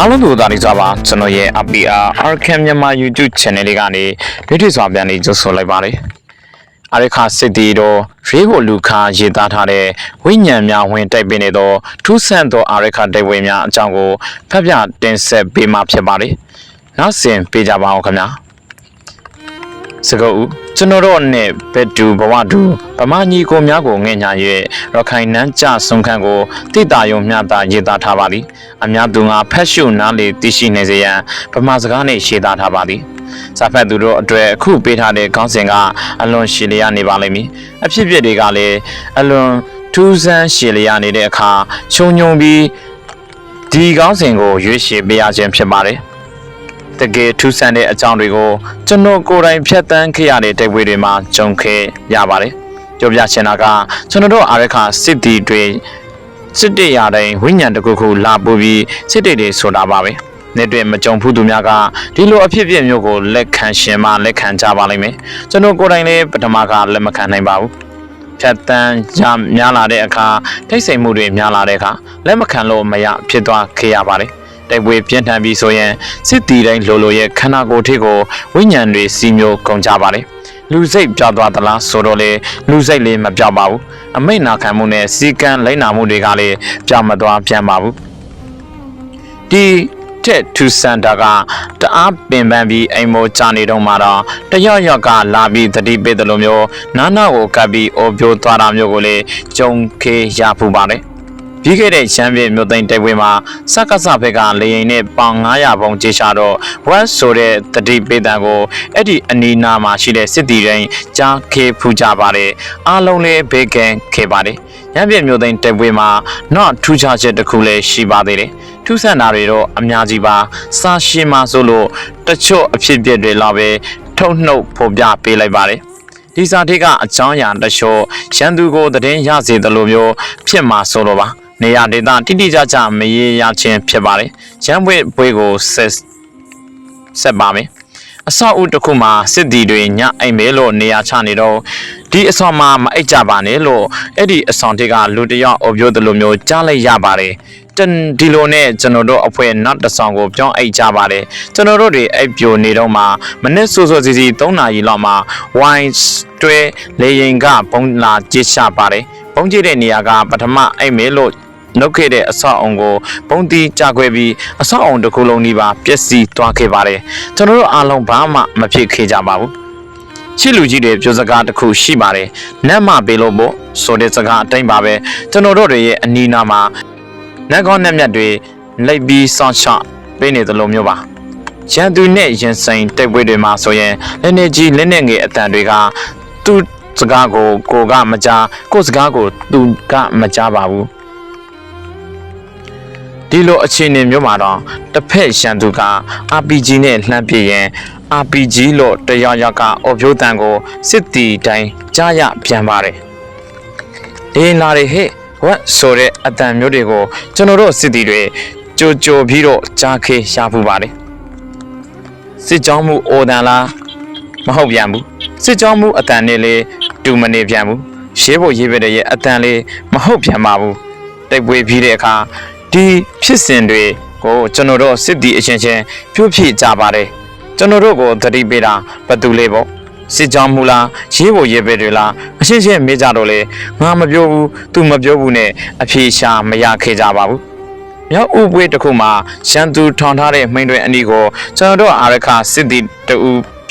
အားလုံးတို့သာနေကြပါကျွန်တော်ရဲ့ APR Arkham မြန်မာ YouTube Channel လေးကနေဗီဒီယိုစွာပြန်လေးကြိုဆိုလိုက်ပါတယ်။အရခစစ်တီတော့ရေကိုလူခါရေးသားထားတဲ့ဝိညာဉ်များဝင်တိုက်ပင်နေသောထူးဆန်းသောအရခတိုက်ဝေများအကြောင်းကိုဖတ်ပြတင်ဆက်ပေးမှာဖြစ်ပါတယ်။နောက်စဉ်ပေးကြပါအောင်ခင်ဗျာ။ စကုပ်ဦးကျွန်တော်တို့နဲ့ဘက်တူဘဝတူဗမာညီကိုများကိုငဲ့ညာ၍ရခိုင်နန်းကြဆုံးခန်းကိုတိတာယုံမျှတာရေးသားထားပါသည်အများသူငါဖက်ရှုနားလေသိရှိနေစေရန်ဗမာစကားနဲ့ရေးသားထားပါသည်စာဖတ်သူတို့အတွက်အခုပေးထားတဲ့ခေါင်းစဉ်ကအလွန်ရှည်လျားနေပါလိမ့်မည်အဖြစ်အပျက်တွေကလည်းအလွန်ထူးဆန်းရှည်လျားနေတဲ့အခါခြုံညုံပြီးဒီခေါင်းစဉ်ကိုရွေးချယ်ပေးရခြင်းဖြစ်ပါတယ် တကယ်ထူးဆန်းတဲ့အကြောင်းတွေကိုကျွန်တော်ကိုယ်တိုင်ဖြတ်တန်းခဲ့ရတဲ့တိုက်ပွဲတွေမှာကြုံခဲ့ရပါတယ်။ပြောပြချင်တာကကျွန်တော်တို့အာရခစစ်တီတွေစစ်တေရတိုင်းဝိညာဉ်တစ်ခုခုလာပူပြီးစစ်တေတွေဆိုတာပါပဲ။နေ့တွင်မကြုံဘူးသူများကဒီလိုအဖြစ်အပျက်မျိုးကိုလက်ခံရှင်မှလက်ခံကြပါလိမ့်မယ်။ကျွန်တော်ကိုယ်တိုင်လည်းပထမကလက်မခံနိုင်ပါဘူး။ဖြတ်တန်းရများလာတဲ့အခါထိတ်ဆိတ်မှုတွေများလာတဲ့အခါလက်မခံလို့မရဖြစ်သွားခဲ့ရပါတယ်။ တိုက်ပွဲပြင်းထန်ပြီးဆိုရင်စစ်တီတိုင်းလိုလိုရဲ့ခန္ဓာကိုယ်ထိကိုဝိညာဉ်တွေစီမျိုးကုန်ကြပါတယ်လူစိတ်ပြောက်သွားသလားဆိုတော့လေလူစိတ်လေးမပြောက်ပါဘူးအမိတ်နာခံမှုနဲ့စီကံလိုက်နာမှုတွေကလည်းပြောက်မသွားပြန်ပါဘူးဒီတဲ့ထူစန်တာကတအားပင်ပန်းပြီးအိမ်မိုးချနေတော့မှတော့တယောက်ယောက်ကလာပြီးတတိပေးတယ်လို့မျိုးနာနာကိုကပ်ပြီးအိုပြိုးသွားတာမျိုးကိုလေကြုံခေရဖူပါတယ် ပြီးခဲ့တဲ့ရှမ်းပြည်မြို့သိမ်းတိုက်ပွဲမှာစက္ကစဘက်ကလေရင်နဲ့ပေါင်900ပုံကြေရှာတော့ဝက်ဆိုတဲ့တတိပေးတံကိုအဲ့ဒီအနီးနားမှာရှိတဲ့စစ်တီတိုင်းကြားခေဖူးကြပါတယ်အားလုံးလေးဘေးကင်းခဲ့ပါတယ်ရမ်းပြည်မြို့သိမ်းတိုက်ပွဲမှာတော့ထူးခြားချက်တစ်ခုလည်းရှိပါသေးတယ်ထူးဆန်းတာတွေတော့အများကြီးပါစာရှင်းမှဆိုလို့တချို့အဖြစ်အပျက်တွေလောက်ပဲထုတ်နှုတ်ဖော်ပြပေးလိုက်ပါတယ်ဒီစာထိကအကြောင်းအရာတချို့ရန်သူကိုသတင်းရစေတယ်လို့မျိုးဖြစ်မှာဆိုလိုပါ နေရာဒေသတိတိကျကျမရေရခြင်းဖြစ်ပါတယ်ရန်ဘွေဘွေကိုဆက်ဆက်ပါမယ်အဆောက်အဦတစ်ခုမှာစစ်တီတွေညအိမ်မဲလို့နေရာချနေတော့ဒီအဆောင်မှာမအိတ်ကြပါနဲ့လို့အဲ့ဒီအဆောင်တွေကလူတစ်ယောက်အုပ်ပြောတယ်လို့မျိုးကြားလိုက်ရပါတယ်တန်ဒီလိုနဲ့ကျွန်တော်တို့အဖွဲ့နောက်တစ်ဆောင်ကိုပြောင်းအိတ်ကြပါတယ်ကျွန်တော်တို့တွေအိပ်ပြိုနေတော့မှမနစ်ဆိုးဆိုးစီစီ3နာရီလောက်မှာ wine တွဲလေရင်ကပုံလာကြစ်ချပါတယ်ပုံကြည့်တဲ့နေရာကပထမအိမ်မဲလို့ နှုတ်ခဲ့တဲ့အဆောက်အုံကိုပုံတီကြခွဲပြီးအဆောက်အုံတစ်ခုလုံးဒီပါပျက်စီးသွားခဲ့ပါတယ်ကျွန်တော်တို့အားလုံးဘာမှမဖြစ်ခဲ့ကြပါဘူးချစ်လူကြီးတွေပြောစကားတစ်ခုရှိပါတယ်နတ်မပေးလို့ပေါ့ဆိုတဲ့စကားအတိုင်းပါပဲကျွန်တော်တို့တွေရဲ့အနီးနားမှာနတ်ကောင်းနတ်မြတ်တွေလိုက်ပြီးစောင့်ရှောက်ပေးနေသလိုမျိုးပါရန်သူနဲ့ရင်ဆိုင်တိုက်ပွဲတွေမှာဆိုရင်လက်နေကြီးလက်နေငယ်အတန်တွေကသူ့စကားကိုကိုကမကြားကိုစကားကိုသူကမကြားပါဘူး ဒီလိုအခြေအနေမျိုးမှာတော့တစ်ဖက်ရန်သူက RPG နဲ့လှမ်းပစ်ရင် RPG လို့တယောက်ယောက်ကအော်ပြိုးတန်ကိုစစ်တီတိုင်းကြားရပြန်ပါတယ်။အေးလာတွေဟဲ့ဝတ်ဆိုတဲ့အတန်မျိုးတွေကိုကျွန်တော်တို့စစ်တီတွေကြိုကြိုပြီးတော့ကြားခေရှားဖူးပါတယ်။စစ်ကြောင်းမှုအိုတန်လားမဟုတ်ပြန်ဘူး။စစ်ကြောင်းမှုအတန်နဲ့လေတူမနေပြန်ဘူး။ရေးဖို့ရေးပြတဲ့ရဲ့အတန်လေးမဟုတ်ပြန်ပါဘူး။တိုက်ပွဲပြီးတဲ့အခါ ဒီဖြစ်စဉ်တွေကိုကျွန်တော်တို့စစ်တီအချင်းချင်းပြုတ်ဖြစ်ကြပါတယ်ကျွန်တော်တို့ကိုသတိပေးတာဘယ်သူလေးပေါ့စစ်ကြောင်းမူလားရေးဖို့ရေးပဲတွေလားအချင်းချင်းမေးကြတော့လေငါမပြောဘူးသူမပြောဘူးနဲ့အဖြေရှာမရခဲ့ကြပါဘူးမြောက်ဥပွေးတစ်ခုမှာရန်သူထောင်ထားတဲ့မှိန်တွေအနီးကိုကျွန်တော်တို့အာရခစစ်တီတူ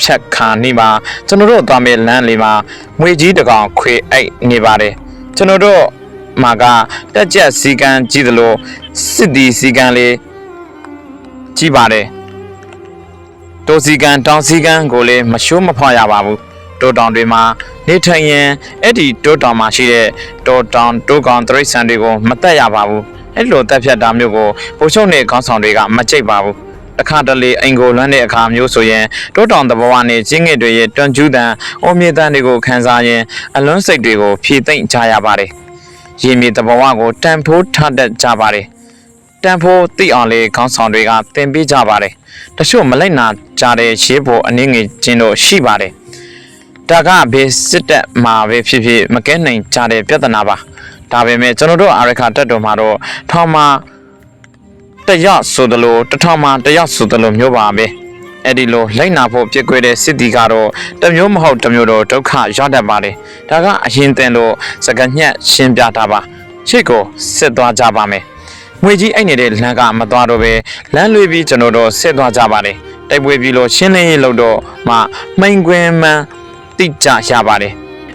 ဖြတ်ခါနေမှာကျွန်တော်တို့သွားမဲ့လမ်းလေးမှာငွေကြီးတစ်ကောင်ခွေအိတ်နေပါတယ်ကျွန်တော်တို့ မှာကတက်ကြက်စီကံကြီးသလိုစစ်တီစီကံလေးကြီးပါတယ်တိုစီကံတောင်စီကံကိုလည်းမရှိုးမဖွာရပါဘူးတိုတောင်တွေမှာနေထိုင်ရင်အဲ့ဒီတိုတောင်မှာရှိတဲ့တိုတောင်တိုကောင်တရိတ်ဆန်တွေကိုမတက်ရပါဘူးအဲ့လိုတက်ဖြတ်တာမျိုးကိုပိုချုပ်နေခေါင်းဆောင်တွေကမကြိတ်ပါဘူးတခါတလေအင်ကိုလွမ်းတဲ့အခါမျိုးဆိုရင်တိုးတောင်သဘောဝနဲ့ချင်းငစ်တွေရဲ့တွန်ကျူးတန်အိုမြေတန်တွေကိုခန်းစားရင်အလွန်းစိတ်တွေကိုဖြည့်သိမ့်ကြရပါတယ် ရင်းမြေတဘဝကိုတန်ဖိုးထတတ်ကြပါတယ်တန်ဖိုးသိအောင်လေခေါင်းဆောင်တွေကသင်ပေးကြပါတယ်တချို့မလိုက်နာကြတဲ့ရေးဖို့အနည်းငယ်ချင်းတို့ရှိပါတယ်ဒါကဘေးစစ်တပ်မှာပဲဖြစ်ဖြစ်မကဲနိုင်ကြတဲ့ပြဿနာပါဒါပေမဲ့ကျွန်တော်တို့အာရခတက်တော်မှာတော့ထောင်မှာတရဆိုသလိုတစ်ထောင်မှတရဆိုသလိုမျိုးပါပဲ အဲ့ဒီလိုလိုက်နာဖို့ပြည့်ကွဲတဲ့စစ်တီကတော့တစ်မျိုးမဟုတ်တစ်မျိုးတော့ဒုက္ခရတတ်ပါတယ်ဒါကအရင်တင်လို့စကညက်ရှင်းပြတာပါရှေ့ကိုစစ်သွားကြပါမယ်ငွေကြီးအိတ်နေတဲ့လမ်းကမသွားတော့ပဲလမ်းလွေပြီးကျွန်တော်တို့စစ်သွားကြပါတယ်တိုက်ပွဲပြီးလို့ရှင်းလင်းရေးလုပ်တော့မှမှိန်ခွင်မှန်တိကျရပါတယ်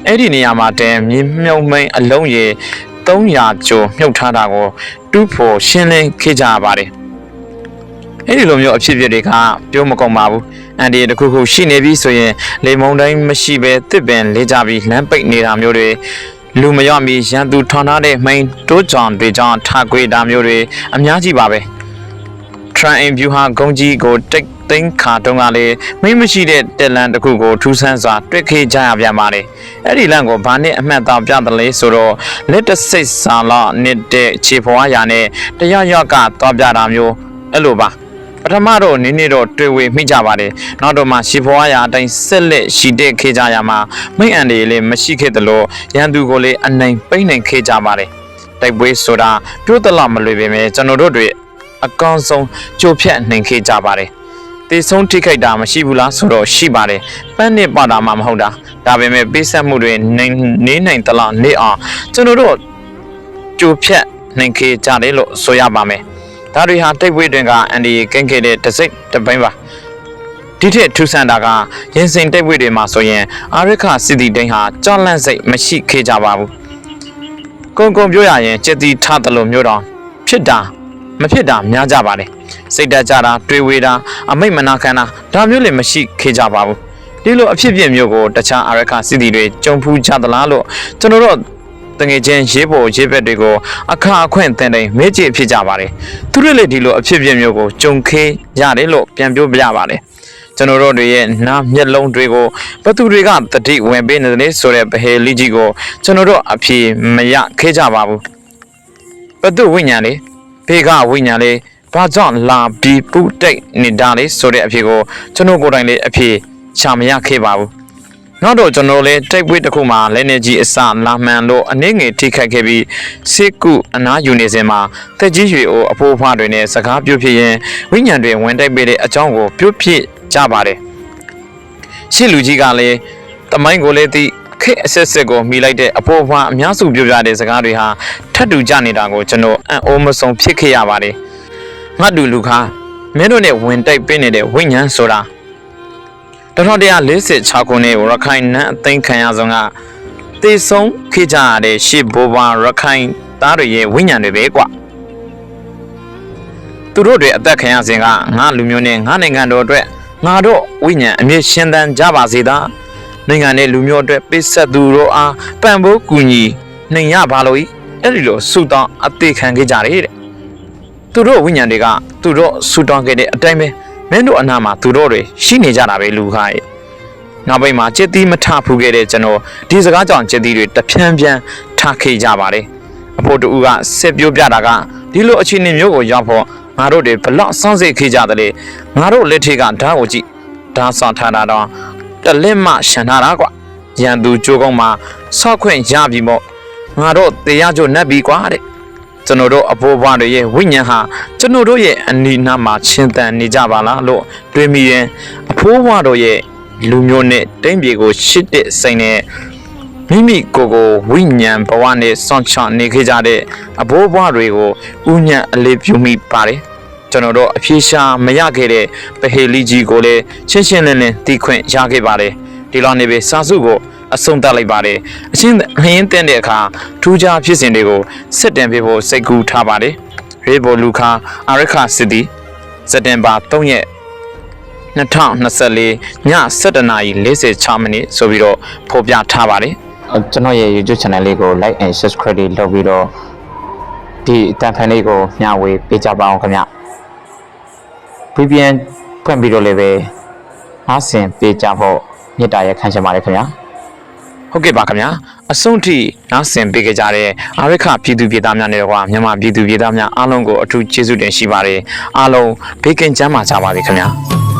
အဲ့ဒီနေရာမှာတဲမြေမြုံမိန်အလုံးရေ300ကျော်မြုပ်ထားတာကိုတူးဖို့ရှင်းလင်းခဲ့ကြရပါတယ် အဲ့ဒီလိုမျိုးအဖြစ်အပျက်တွေကပြောမကုန်ပါဘူးအန်ဒီတခုခုရှိနေပြီဆိုရင်လေမုန်တိုင်းမရှိပဲတစ်ပင်လေးကြပြီးလမ်းပိတ်နေတာမျိုးတွေလူမရမီရန်သူထောင်ထားတဲ့မိန်တိုးကြောင်တွေကြောင့်ထခွေတာမျိုးတွေအများကြီးပါပဲ Tran View ဟာဂုံကြီးကိုတိတ်သိမ်းခါတုန်းကလေမိတ်မရှိတဲ့တက်လန်တစ်ခုကိုထူးဆန်းစွာတွေ့ခေကြရပြန်ပါတယ်။အဲ့ဒီလန့်ကိုဘာနဲ့အမှတ်သားပြတယ်လဲဆိုတော့လက်တစိတ်စာလာနှစ်တဲ့ခြေဖွားရာနဲ့တရားရောက်ကသွားပြတာမျိုးအဲ့လိုပါ ပထမတော့နင်းနေတော့တွေ့ဝေမိကြပါတယ်။နောက်တော့မှရှီဖွားရာအတိုင်းဆက်လက်ရှိတဲ့ခေကြရမှာမိတ်အန်တွေလည်းမရှိခဲ့သလိုရန်သူကိုလည်းအနိုင်ပိတ်နိုင်ခဲ့ကြပါတယ်။တိုက်ပွဲဆိုတာပြောသလောက်မလွယ်ပေမဲ့ကျွန်တော်တို့တွေအကောင်းဆုံးကြိုဖြတ်နိုင်ခဲ့ကြပါတယ်။တေဆုံးထိခိုက်တာမရှိဘူးလားဆိုတော့ရှိပါတယ်။ပန်းနဲ့ပါတာမှမဟုတ်တာ။ဒါပေမဲ့ပေးဆက်မှုတွေနေနေနိုင်တလားနေအောင်ကျွန်တော်တို့ကြိုဖြတ်နိုင်ခဲ့ကြတယ်လို့ဆိုရပါမယ်။ ဒါတွေဟာတိတ်ဝေးတွင်ကအန်ဒီကင်းခဲ့တဲ့တစ်စိတ်တစ်ပိုင်းပါ။ဒီထက်ထူးဆန်းတာကရင်စင်တိတ်ဝေးတွေမှာဆိုရင်အာရခစစ်တီတိန်ဟာကြောက်လန့်စိတ်မရှိခဲ့ကြပါဘူး။ကုံကုံပြောရရင်စက်တီထားတယ်လို့မျိုးတော်ဖြစ်တာမဖြစ်တာများကြပါတယ်စိတ်တက်ကြတာတွေးဝေးတာအမိတ်မနာခံတာဒါမျိုးလည်းမရှိခဲ့ကြပါဘူးဒီလိုအဖြစ်အပျက်မျိုးကိုတခြားအာရခစစ်တီတွေကြုံဖူးကြသလားလို့ကျွန်တော်တို့ တငယ်ချင်းရေးပေါ်ရေးဘက်တွေကိုအခါအခွင့်တင်တိုင်းမေ့ကြည့်ဖြစ်ကြပါတယ်သူတို့လည်းဒီလိုအဖြစ်အပျက်မျိုးကိုကြုံခေးရတယ်လို့ပြန်ပြောပြပါတယ်ကျွန်တော်တို့တွေရဲ့နားမျက်လုံးတွေကိုဘသူတွေကတတိဝင်ပေးနေတယ်လေဆိုတဲ့ဗဟေလိကြီးကိုကျွန်တော်တို့အဖြေမရခဲ့ကြပါဘူးဘသူဝိညာဉ်လေးဘေကဝိညာဉ်လေးဘာကြောင့်လာပြီးပုတိတ်နေတာလေဆိုတဲ့အဖြေကိုကျွန်တော်ကိုယ်တိုင်လေးအဖြေချမရခဲ့ပါဘူး နောက်တော့ကျွန်တော်လည်းတိုက်ပွဲတစ်ခုမှာလက်နေကြီးအစလာမှန်လို့အနေငယ်ထိခိုက်ခဲ့ပြီးစစ်ကုအနာယူနေစဉ်မှာတက်ကြီးရွေအိုအဖိုးအဖွားတွေနဲ့စကားပြုဖြစ်ရင်ဝိညာဉ်တွေဝင်တိုက်ပေးတဲ့အကြောင်းကိုပြုဖြစ်ကြပါတယ်ရှစ်လူကြီးကလည်းတမိုင်းကိုလည်းသိခက်အဆက်ဆက်ကိုမိလိုက်တဲ့အဖိုးအဖွားအများစုပြောပြတဲ့စကားတွေဟာထပ်တူကြနေတာကိုကျွန်တော်အံ့ဩမဆုံးဖြစ်ခဲ့ရပါတယ်ငါတူလူခါမင်းတို့နဲ့ဝင်တိုက်ပေးနေတဲ့ဝိညာဉ်ဆိုတာ 1146ခုနှစ်ရခိုင်နန်းအသိမ်းခံရဆုံးကတေဆုံးခေကြရတဲ့ရှစ်ဘိုးဘွားရခိုင်သားတွေရဲ့ဝိညာဉ်တွေပဲကွာသူတို့တွေအသက်ခံရစဉ်ကငါလူမျိုးနဲ့ငါနိုင်ငံတော်အတွက်ငါတို့ဝိညာဉ်အမြင့်ရှင်းသန်ကြပါစေသာနိုင်ငံနဲ့လူမျိုးအတွက်ပိတ်ဆက်သူတို့အားပံ့ပိုးကူညီနိုင်ရပါလို့ဤအဲ့ဒီလိုဆူတောင်းအသေးခံခဲ့ကြတယ်တဲ့သူတို့ဝိညာဉ်တွေကသူတို့ဆူတောင်းခဲ့တဲ့အတိုင်းပဲ မင်းတို့အနာမှာသူတို့တွေရှိနေကြတာပဲလူခါရဲ့နောက်ပိုင်းမှာจิตတီမထဖူးခဲ့တဲ့ကျွန်တော်ဒီစကားကြောင့်จิตတီတွေတဖြန်းဖြန်းထခေကြပါတယ်အဖို့တူကစစ်ပြိုးပြတာကဒီလိုအခြေအနေမျိုးကိုရောက်ဖို့ငါတို့တွေဘလောက်စောင့်စိတ်ခေကြတယ်လေငါတို့လက်ထက်ကဓာတ်ကိုကြည့်ဓာတ်ဆောင်ထားတာတော့တလက်မရှန်ထားတာကွာရန်သူကြိုးကုန်းမှာဆော့ခွင့်ရပြီမို့ငါတို့တရားကြိုနှက်ပြီကွာတဲ့ ကျွန်တော်တို့အဖိုးဘွားတွေရဲ့ဝိညာဉ်ဟာကျွန်တော်တို့ရဲ့အနီးနားမှာရှင်သန်နေကြပါလားလို့တွေးမိရင်အဖိုးဘွားတို့ရဲ့လူမျိုးနဲ့တိမ့်ပြေကိုရှစ်တဲ့စိတ်နဲ့မိမိကိုယ်ကိုဝိညာဉ်ဘဝနဲ့ဆွန့်ချနေခဲ့ကြတဲ့အဘိုးဘွားတွေကိုဥညံ့အလေးပြုမိပါတယ်ကျွန်တော်တို့အပြေရှာမရခဲ့တဲ့ပဟေလီကြီးကိုလည်းရှင်းရှင်းလင်းလင်းသိခွင့်ရခဲ့ပါတယ်ဒီလောက်နေပဲစာစုကို အဆုံးသတ်လိုက်ပါတယ်အချင်းအရင်တဲ့တဲ့အခါထူးခြားဖြစ်စဉ်တွေကိုစစ်တင်ပေးဖို့စိတ်ကူးထားပါတယ်ရေဘိုလူခါအာရခစစ်တီစက်တင်ဘာ3ရက်2024ည7:46မိနစ်ဆိုပြီးတော့ဖော်ပြထားပါတယ်ကျွန်တော်ရဲ့ YouTube channel လေးကို like and subscribe လုပ်ပြီးတော့ဒီအတန်ဖန်လေးကိုမျှဝေပေးကြပါအောင်ခင်ဗျ VPN ဖွင့်ပြီးတော့လည်းပဲအားစင်ပေးကြဖို့မြစ်တာရက်ခံချင်ပါတယ်ခင်ဗျာ ဟုတ်ကဲ့ပါခင်ဗျာအဆုံးထိနားဆင်ပေးကြကြတဲ့အာရခပြည်သူပြည်သားများနဲ့တော့မြန်မာပြည်သူပြည်သားများအားလုံးကိုအထူးကျေးဇူးတင်ရှိပါတယ်အားလုံးဘေးကင်းကျန်းမာကြပါစေခင်ဗျာ